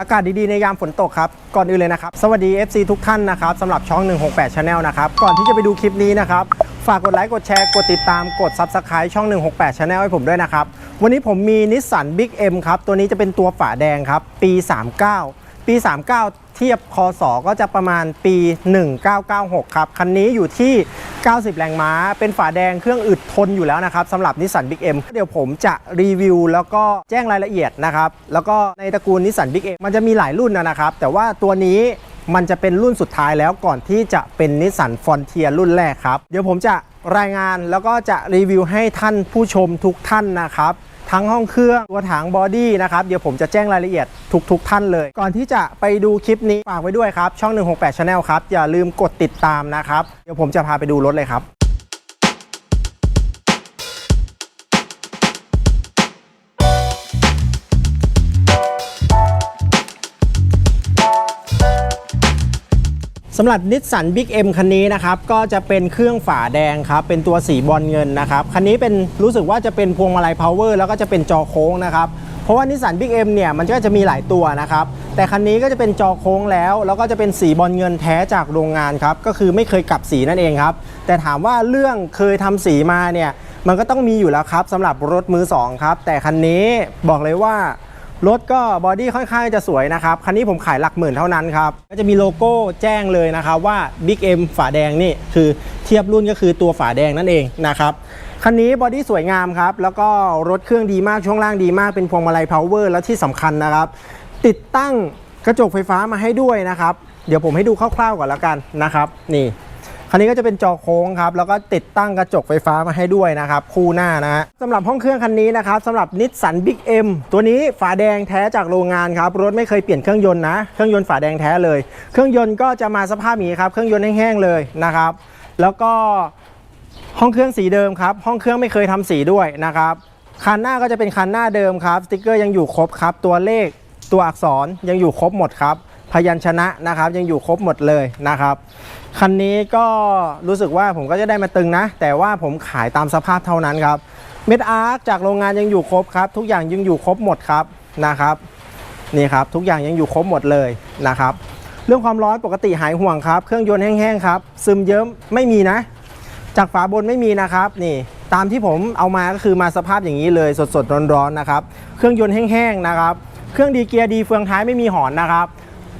อากาศดีๆในยามฝนตกครับ ก่อนอื่นเลยนะครับ สวัสดี FC ทุกท่านนะครับสำหรับช่อง 168 Channel นะครับ ก่อนที่จะไปดูคลิปนี้นะครับ ฝากกดไลค์ กดแชร์ กดติดตาม กด Subscribe ช่อง 168 Channel ให้ผมด้วยนะครับ วันนี้ผมมีนิสสัน Big M ครับ ตัวนี้จะเป็นตัวฝาแดงครับ ปี 39 ปี 39 เทียบคศก็จะประมาณปี 1996 ครับ คันนี้อยู่ที่ 90 แรงม้า เป็นฝาแดงเครื่องอึดทนอยู่แล้วนะครับสำหรับนิสสัน Big M เดี๋ยวผมจะรีวิว แล้วก็แจ้งรายละเอียดนะครับ แล้วก็ในตระกูลนิสสัน Big M มันจะมีหลายรุ่นนะครับ แต่ว่าตัวนี้มันจะเป็นรุ่นสุดท้ายแล้วก่อนที่จะเป็นนิสสันฟอนเทียรุ่นแรกครับ เดี๋ยวผมจะรายงานแล้วก็จะรีวิวให้ท่านผู้ชมทุกท่านนะครับ ทั้งห้องเครื่องตัวถังบอดี้นะครับ เดี๋ยวผมจะแจ้งรายละเอียดทุกๆทท่านเลย ก่อนที่จะไปดูคลิปนี้ฝากไว้ด้วยครับ ช่อง 168 Channel ครับ อย่าลืมกดติดตามนะครับ เดี๋ยวผมจะพาไปดูรถเลยครับ สำหรับนิสสัน Big M คันนี้นะครับ ก็จะเป็นเครื่องฝาแดงครับ เป็นตัวสีบอลเงินนะครับ คันนี้เป็นรู้สึกว่าจะเป็นพวงมาลัยพาวเวอร์แล้วก็จะเป็นจอโค้งนะครับ เพราะว่านิสสัน Big M เนี่ย มันก็จะมีหลายตัวนะครับ แต่คันนี้ก็จะเป็นจอโค้งแล้ว แล้วก็จะเป็นสีบอลเงินแท้จากโรงงานครับ ก็คือไม่เคยกลับสีนั่นเองครับ แต่ถามว่าเรื่องเคยทำสีมาเนี่ย มันก็ต้องมีอยู่แล้วครับสำหรับรถมือสองครับ แต่คันนี้บอกเลยว่า รถก็บอดี้ค่อนข้างจะสวยนะครับ คันนี้ผมขายหลักหมื่นเท่านั้นครับ ก็จะมีโลโก้แจ้งเลยนะครับว่า Big M ฝาแดงนี่คือเทียบรุ่นก็คือตัวฝาแดงนั่นเองนะครับ คันนี้บอดี้สวยงามครับ แล้วก็รถเครื่องดีมากช่วงล่างดีมากเป็นพวงมาลัยพาวเวอร์แล้วที่สำคัญนะครับ ติดตั้งกระจกไฟฟ้ามาให้ด้วยนะครับ เดี๋ยวผมให้ดูคร่าวๆก่อนแล้วกันนะครับ นี่ คันนี้ก็จะเป็นจอโค้งครับ แล้วก็ติดตั้งกระจกไฟฟ้ามาให้ด้วยนะครับ คู่หน้านะฮะสำหรับห้องเครื่องคันนี้นะครับสำหรับนิสสันบิ๊กเอ็มตัวนี้ฝาแดงแท้จากโรงงานครับ รถไม่เคยเปลี่ยนเครื่องยนต์นะ เครื่องยนต์ฝาแดงแท้เลย เครื่องยนต์ก็จะมาสภาพนี้ครับ เครื่องยนต์แห้งๆเลยนะครับ แล้วก็ห้องเครื่องสีเดิมครับ ห้องเครื่องไม่เคยทำสีด้วยนะครับ คันหน้าก็จะเป็นคันหน้าเดิมครับ สติกเกอร์ยังอยู่ครบครับ ตัวเลขตัวอักษรยังอยู่ครบหมดครับ ยัญชนะนะครับ ยังอยู่ครบหมดเลยนะครับคันนี้ก็รู้สึกว่าผมก็จะได้มาตึงนะ แต่ว่าผมขายตามสภาพเท่านั้นครับเม็ดอาร์จากโรงงานยังอยู่ครบครับ ทุกอย่างยังอยู่ครบหมดครับนะครับนี่ครับทุกอย่างยังอยู่ครบหมดเลยนะครับ เรื่องความร้อนปกติหายห่วงครับ เครื่องยนต์แห้งๆครับ ซึมเยิ้มไม่มีนะ จากฝาบนไม่มีนะครับนี่ตามที่ผมเอามาก็คือมาสภาพอย่างนี้เลยสดๆร้อนๆนะครับ เครื่องยนต์แห้งๆนะครับ เครื่องดีเกียร์ดีเฟืองท้ายไม่มีหอนนะครับ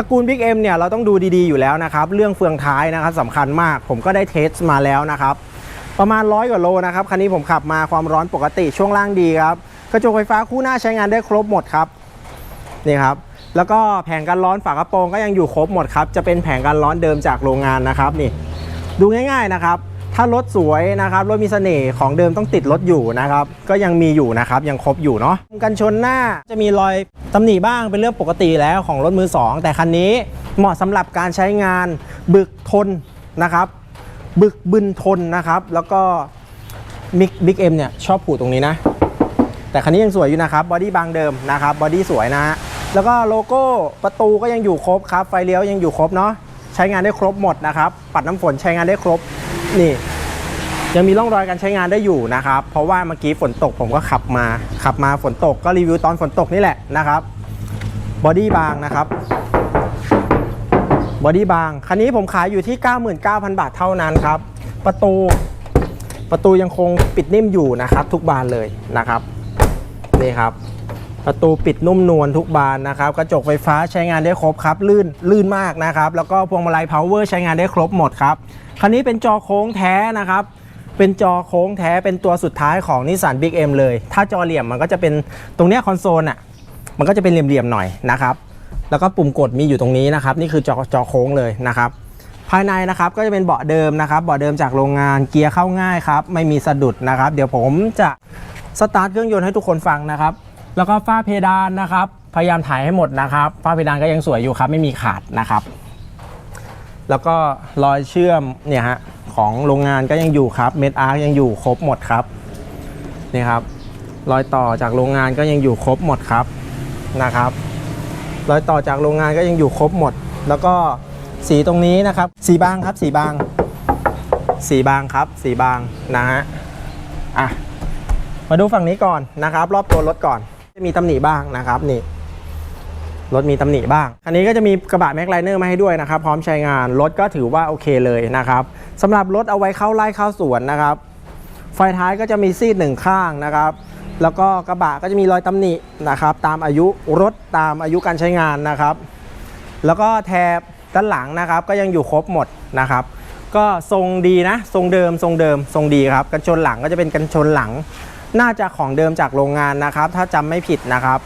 ระกูล Big M เนี่ยเราต้องดูดีๆอยู่แล้วนะครับ เรื่องเฟืองท้ายนะครับสำคัญมาก ผมก็ได้เทสมาแล้วนะครับ ประมาณร้อยกว่าโลนะครับ คันนี้ผมขับมาความร้อนปกติช่วงล่างดีครับ กระจกไฟฟ้าคู่หน้าใช้งานได้ครบหมดครับ นี่ครับ แล้วก็แผงกันร้อนฝากระโปรงก็ยังอยู่ครบหมดครับ จะเป็นแผงกันร้อนเดิมจากโรงงานนะครับนี่ ดูง่าย ๆนะครับ ถ้ารถสวยนะครับรถมีเสน่ห์ของเดิมต้องติดรถอยู่นะครับ ก็ยังมีอยู่นะครับยังครบอยู่เนาะกันชนหน้าจะมีรอยตำหนิบ้างเป็นเรื่องปกติแล้วของรถมือสองแต่คันนี้เหมาะสำหรับการใช้งานบึกทนนะครับ บึกบึนทนนะครับ แล้วก็มิกบิ๊กเอ็มเนี่ยชอบผูตรงนี้นะ แต่คันนี้ยังสวยอยู่นะครับบอดี้บางเดิมนะครับบอดี้สวยนะฮะแล้วก็โลโก้ประตูก็ยังอยู่ครบครับไฟเลี้ยวยังอยู่ครบเนาะใช้งานได้ครบหมดนะครับ ปัดน้ำฝนใช้งานได้ครบ นี่ยังมีร่องรอยการใช้งานได้อยู่นะครับ เพราะว่าเมื่อกี้ฝนตกผมก็ขับมาขับมาฝนตกก็รีวิวตอนฝนตกนี่แหละนะครับบอดี้บางนะครับบอดี้บางคันนี้ผมขายอยู่ที่ 99,000 บาทเท่านั้นครับ ประตูประตูยังคงปิดนิ่มอยู่นะครับ ทุกบานเลยนะครับนี่ครับ ประตูปิดนุ่มนวลทุกบานนะครับกระจกไฟฟ้าใช้งานได้ครบครับลื่นลื่นมากนะครับแล้วก็พวงมาลัยพาวเวอร์ใช้งานได้ครบหมดครับคันนี้เป็นจอโค้งแท้นะครับเป็นจอโค้งแท้เป็นตัวสุดท้ายของนิสสันบิ๊กเอ็มเลย ถ้าจอเหลี่ยมมันก็จะเป็นตรงเนี้ยคอนโซลอะมันก็จะเป็นเหลี่ยมๆหน่อยนะครับแล้วก็ปุ่มกดมีอยู่ตรงนี้นะครับนี่คือจอจอโค้งเลยนะครับภายในนะครับก็จะเป็นเบาะเดิมนะครับเบาะเดิมจากโรงงานเกียร์เข้าง่ายครับไม่มีสะดุดนะครับ เดี๋ยวผมจะสตาร์ทเครื่องยนต์ให้ทุกคนฟังนะครับ แล้วก็ฝ้าเพดานนะครับ พยายามถ่ายให้หมดนะครับ ฝ้าเพดานก็ยังสวยอยู่ครับ ไม่มีขาดนะครับ แล้วก็รอยเชื่อมเนี่ยฮะของโรงงานก็ยังอยู่ครับ เม็ดอาร์ยังอยู่ครบหมดครับนี่ครับ รอยต่อจากโรงงานก็ยังอยู่ครบหมดครับนะครับ รอยต่อจากโรงงานก็ยังอยู่ครบหมด แล้วก็สีตรงนี้นะครับ สีบางครับ สีบาง สีบางครับ สีบางนะฮะอะมาดูฝั่งนี้ก่อนนะครับ รอบตัวรถก่อน มีตำหนิบ้างนะครับนี่รถมีตำหนิบ้าง คันนี้ก็จะมีกระบะแม็กไลเนอร์มาให้ด้วยนะครับ พร้อมใช้งานรถก็ถือว่าโอเคเลยนะครับสำหรับรถเอาไว้เข้าไล่เข้าสวนนะครับ ไฟท้ายก็จะมีซีดหนึ่งข้างนะครับ แล้วก็กระบะก็จะมีรอยตำหนินะครับ ตามอายุรถตามอายุการใช้งานนะครับ แล้วก็แถบด้านหลังนะครับ ก็ยังอยู่ครบหมดนะครับ ก็ทรงดีนะ ทรงเดิมทรงเดิมทรงดีครับกันชนหลังก็จะเป็นกันชนหลัง น่าจะของเดิมจากโรงงานนะครับ ถ้าจำไม่ผิดนะครับ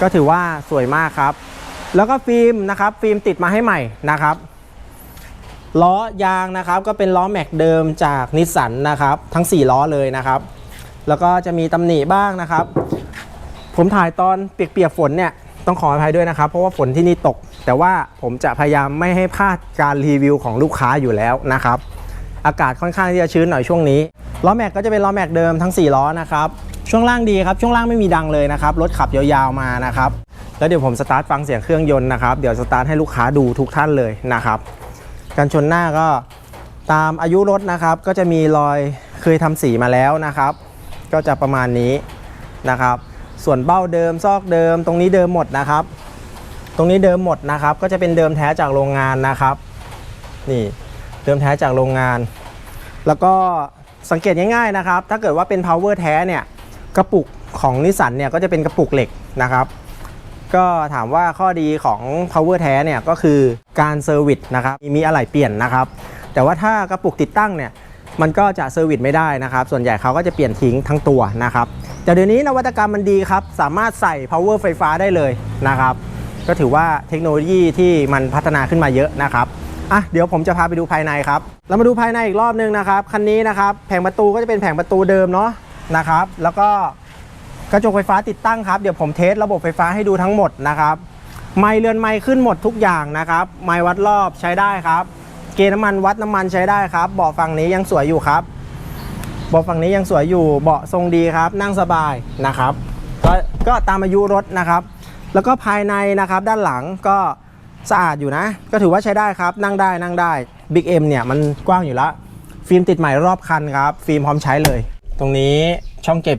ก็ถือว่าสวยมากครับ แล้วก็ฟิล์มนะครับ ฟิล์มติดมาให้ใหม่นะครับล้อยางนะครับก็เป็นล้อแม็กเดิมจากนิสสันนะครับ ทั้ง 4 ล้อเลยนะครับ แล้วก็จะมีตำหนิบ้างนะครับ ผมถ่ายตอนเปียกๆฝนเนี่ยต้องขออภัยด้วยนะครับ เพราะว่าฝนที่นี่ตก แต่ว่าผมจะพยายามไม่ให้พลาดการรีวิวของลูกค้าอยู่แล้วนะครับ อากาศค่อนข้างที่จะชื้นหน่อยช่วงนี้ล้อแม็กก็จะเป็นล้อแม็กเดิมทั้ง 4 ล้อนะครับช่วงล่างดีครับช่วงล่างไม่มีดังเลยนะครับรถขับยาวๆมานะครับแล้วเดี๋ยวผมสตาร์ทฟังเสียงเครื่องยนต์นะครับเดี๋ยวสตาร์ทให้ลูกค้าดูทุกท่านเลยนะครับกันชนหน้าก็ตามอายุรถนะครับก็จะมีรอยเคยทำสีมาแล้วนะครับ ก็จะประมาณนี้นะครับ ส่วนเบ้าเดิมซอกเดิม ตรงนี้เดิมหมดนะครับ ตรงนี้เดิมหมดนะครับ ก็จะเป็นเดิมแท้จากโรงงานนะครับ นี่ เดิมแท้จากโรงงาน แล้วก็สังเกตง่ายๆนะครับ ถ้าเกิดว่าเป็น power แท้เนี่ยกระปุกของนิสสันเนี่ยก็จะเป็นกระปุกเหล็กนะครับ ก็ถามว่าข้อดีของ power แท้เนี่ยก็คือการเซอร์วิสนะครับมีอะไหล่เปลี่ยนนะครับ แต่ว่าถ้ากระปุกติดตั้งเนี่ยมันก็จะเซอร์วิสไม่ได้นะครับ ส่วนใหญ่เขาก็จะเปลี่ยนทิ้งทั้งตัวนะครับ แต่เดี๋ยวนี้นวัตกรรมมันดีครับ สามารถใส่ power ไฟฟ้าได้เลยนะครับ ก็ถือว่าเทคโนโลยีที่มันพัฒนาขึ้นมาเยอะนะครับ อะเดี๋ยวผมจะพาไปดูภายในครับเรามาดูภายในอีกรอบนึงนะครับคันนี้นะครับแผงประตูก็จะเป็นแผงประตูเดิมเนาะนะครับ แล้วก็กระจกไฟฟ้าติดตั้งครับเดี๋ยวผมเทสระบบไฟฟ้าให้ดูทั้งหมดนะครับไมเรือนไมขึ้นหมดทุกอย่างนะครับ ไมวัดรอบใช้ได้ครับ เกณฑ์น้ำมันวัดน้ำมันใช้ได้ครับเบาะฝั่งนี้ยังสวยอยู่ครับเบาะฝั่งนี้ยังสวยอยู่เบาะทรงดีครับ นั่งสบายนะครับ ก็ก็ตามอายุรถนะครับ แล้วก็ภายในนะครับด้านหลังก็ สะอาดอยู่นะ ก็ถือว่าใช้ได้ครับ นั่งได้นั่งได้ Big M เนี่ยมันกว้างอยู่ล้วฟิล์มติดใหม่รอบคันครับ ฟิล์มพร้อมใช้เลย ตรงนี้ช่องเก็บ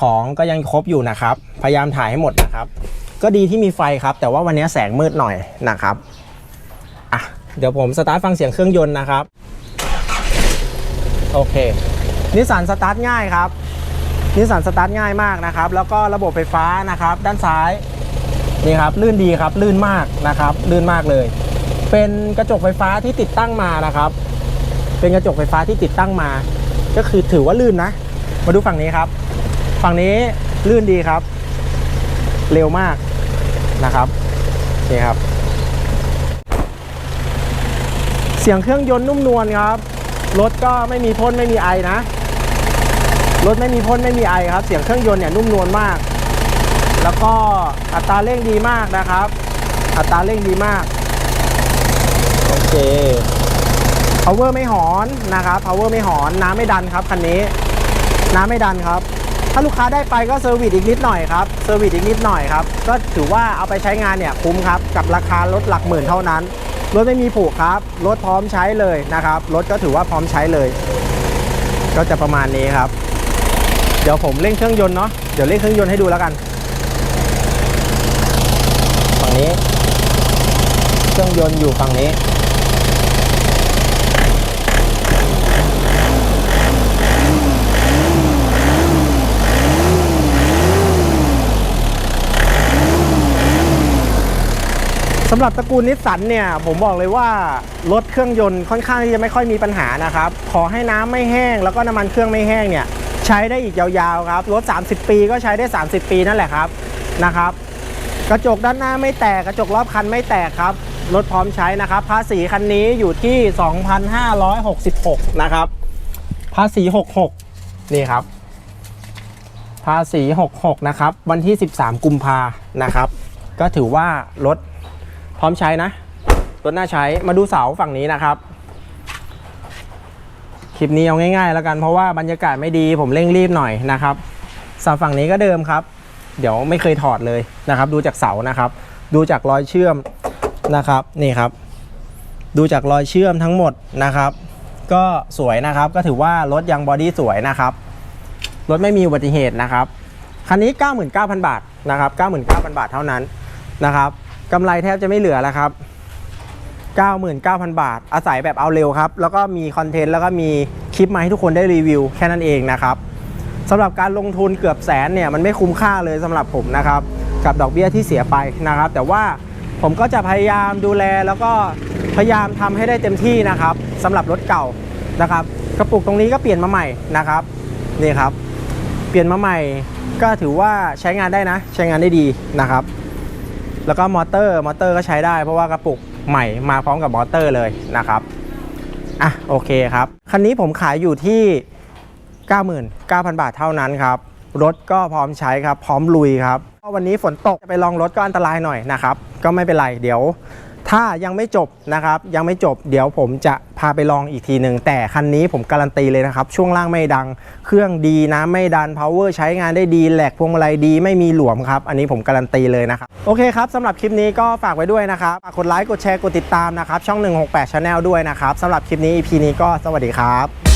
ของก็ยังครบอยู่นะครับ พยายามถ่ายให้หมดนะครับ ก็ดีที่มีไฟครับ แต่ว่าวันนี้แสงมืดหน่อยนะครับอะเดี๋ยวผมสตาร์ทฟังเสียงเครื่องยนต์นะครับ โอเคนิสสันสตาร์ทง่ายครับนิสสันสตาร์ทง่ายมากนะครับ แล้วก็ระบบไฟฟ้านะครับ ด้านซ้าย นี่ครับลื่นดีครับลื่นมากนะครับ ลื่นมากเลย เป็นกระจกไฟฟ้าที่ติดตั้งมานะครับ เป็นกระจกไฟฟ้าที่ติดตั้งมา ก็คือถือว่าลื่นนะ มาดูฝั่งนี้ครับ ฝั่งนี้ลื่นดีครับ เร็วมากนะครับนี่ครับ เสียงเครื่องยนต์นุ่มนวลครับรถก็ไม่มีพ่นไม่มีไอนะรถไม่มีพ่นไม่มีไอครับ เสียงเครื่องยนต์เนี่ยนุ่มนวลมาก แล้วก็อัตราเร่งดีมากนะครับ อัตราเร่งดีมาก โอเค power ไม่หอนนะครับ power ไม่หอน น้ำไม่ดันครับคันนี้ น้ำไม่ดันครับ ถ้าลูกค้าได้ไปก็เซอร์วิสอีกนิดหน่อยครับ เซอร์วิสอีกนิดหน่อยครับ ก็ถือว่าเอาไปใช้งานเนี่ยคุ้มครับ กับราคารถหลักหมื่นเท่านั้น รถไม่มีผูกครับ รถพร้อมใช้เลยนะครับ รถก็ถือว่าพร้อมใช้เลย ก็จะประมาณนี้ครับ เดี๋ยวผมเร่งเครื่องยนต์เนาะ เดี๋ยวเร่งเครื่องยนต์ให้ดูแล้วกัน นี้ เครื่องยนต์อยู่ฝั่งนี้ สำหรับตระกูลนิสสันเนี่ย ผมบอกเลยว่ารถเครื่องยนต์ค่อนข้างที่จะไม่ค่อยมีปัญหานะครับ ขอให้น้ำไม่แห้ง แล้วก็น้ำมันเครื่องไม่แห้งเนี่ย ใช้ได้อีกยาวๆครับ รถ 30 ปีก็ใช้ได้ 30 ปีนั่นแหละครับนะครับ กระจกด้านหน้าไม่แตกกระจกรอบคันไม่แตกครับ รถพร้อมใช้นะครับ ภาษีคันนี้อยู่ที่ 2,566 นะครับ ภาษี 66 นี่ครับ ภาษี 66 นะครับ วันที่ 13 กุมภานะครับ ก็ถือว่ารถพร้อมใช้นะ รถน่าใช้มาดูเสาฝั่งนี้นะครับ คลิปนี้เอาง่ายๆ แล้วกันเพราะว่าบรรยากาศไม่ดีผมเร่งรีบหน่อยนะครับเสาฝั่งนี้ก็เดิมครับ เดี๋ยวไม่เคยถอดเลยนะครับ ดูจากเสานะครับ ดูจากรอยเชื่อมนะครับนี่ครับ ดูจากรอยเชื่อมทั้งหมดนะครับ ก็สวยนะครับก็ถือว่ารถยังบอดี้สวยนะครับรถไม่มีอุบัติเหตุนะครับคันนี้ 99,000 บาทนะครับ99,000 บาทเท่านั้นนะครับกำไรแทบจะไม่เหลือแล้วครับ 99,000 บาท อาศัยแบบเอาเร็วครับ แล้วก็มีคอนเทนต์แล้วก็มีคลิปมาให้ทุกคนได้รีวิวแค่นั้นเองนะครับ สำหรับการลงทุนเกือบแสนเนี่ยมันไม่คุ้มค่าเลยสำหรับผมนะครับกับดอกเบี้ยที่เสียไปนะครับ แต่ว่าผมก็จะพยายามดูแลแล้วก็พยายามทำให้ได้เต็มที่นะครับสำหรับรถเก่านะครับ กระปุกตรงนี้ก็เปลี่ยนมาใหม่นะครับนี่ครับ เปลี่ยนมาใหม่ก็ถือว่าใช้งานได้นะ ใช้งานได้ดีนะครับ แล้วก็มอเตอร์มอเตอร์ก็ใช้ได้เพราะว่ากระปุกใหม่มาพร้อมกับมอเตอร์เลยนะครับอะโอเคครับคันนี้ผมขายอยู่ที่ 99,000 บาทเท่านั้นครับ รถก็พร้อมใช้ครับ พร้อมลุยครับวันนี้ฝนตกจะไปลองรถก็อันตรายหน่อยนะครับ ก็ไม่เป็นไร เดี๋ยว ถ้ายังไม่จบนะครับ ยังไม่จบเดี๋ยวผมจะพาไปลองอีกทีหนึ่งแต่คันนี้ผมการันตีเลยนะครับ ช่วงล่างไม่ดัง เครื่องดีน้ำไม่ดัน power ใช้งานได้ดีแหลกพวงมาลัยดีไม่มีหลวมครับ อันนี้ผมการันตีเลยนะครับ โอเคครับสำหรับคลิปนี้ก็ฝากไว้ด้วยนะครับฝากกดไลค์กดแชร์กดติดตามนะครับช่อง 168 Channel ด้วยนะครับสำหรับคลิปนี้ EP นี้ก็สวัสดีครับ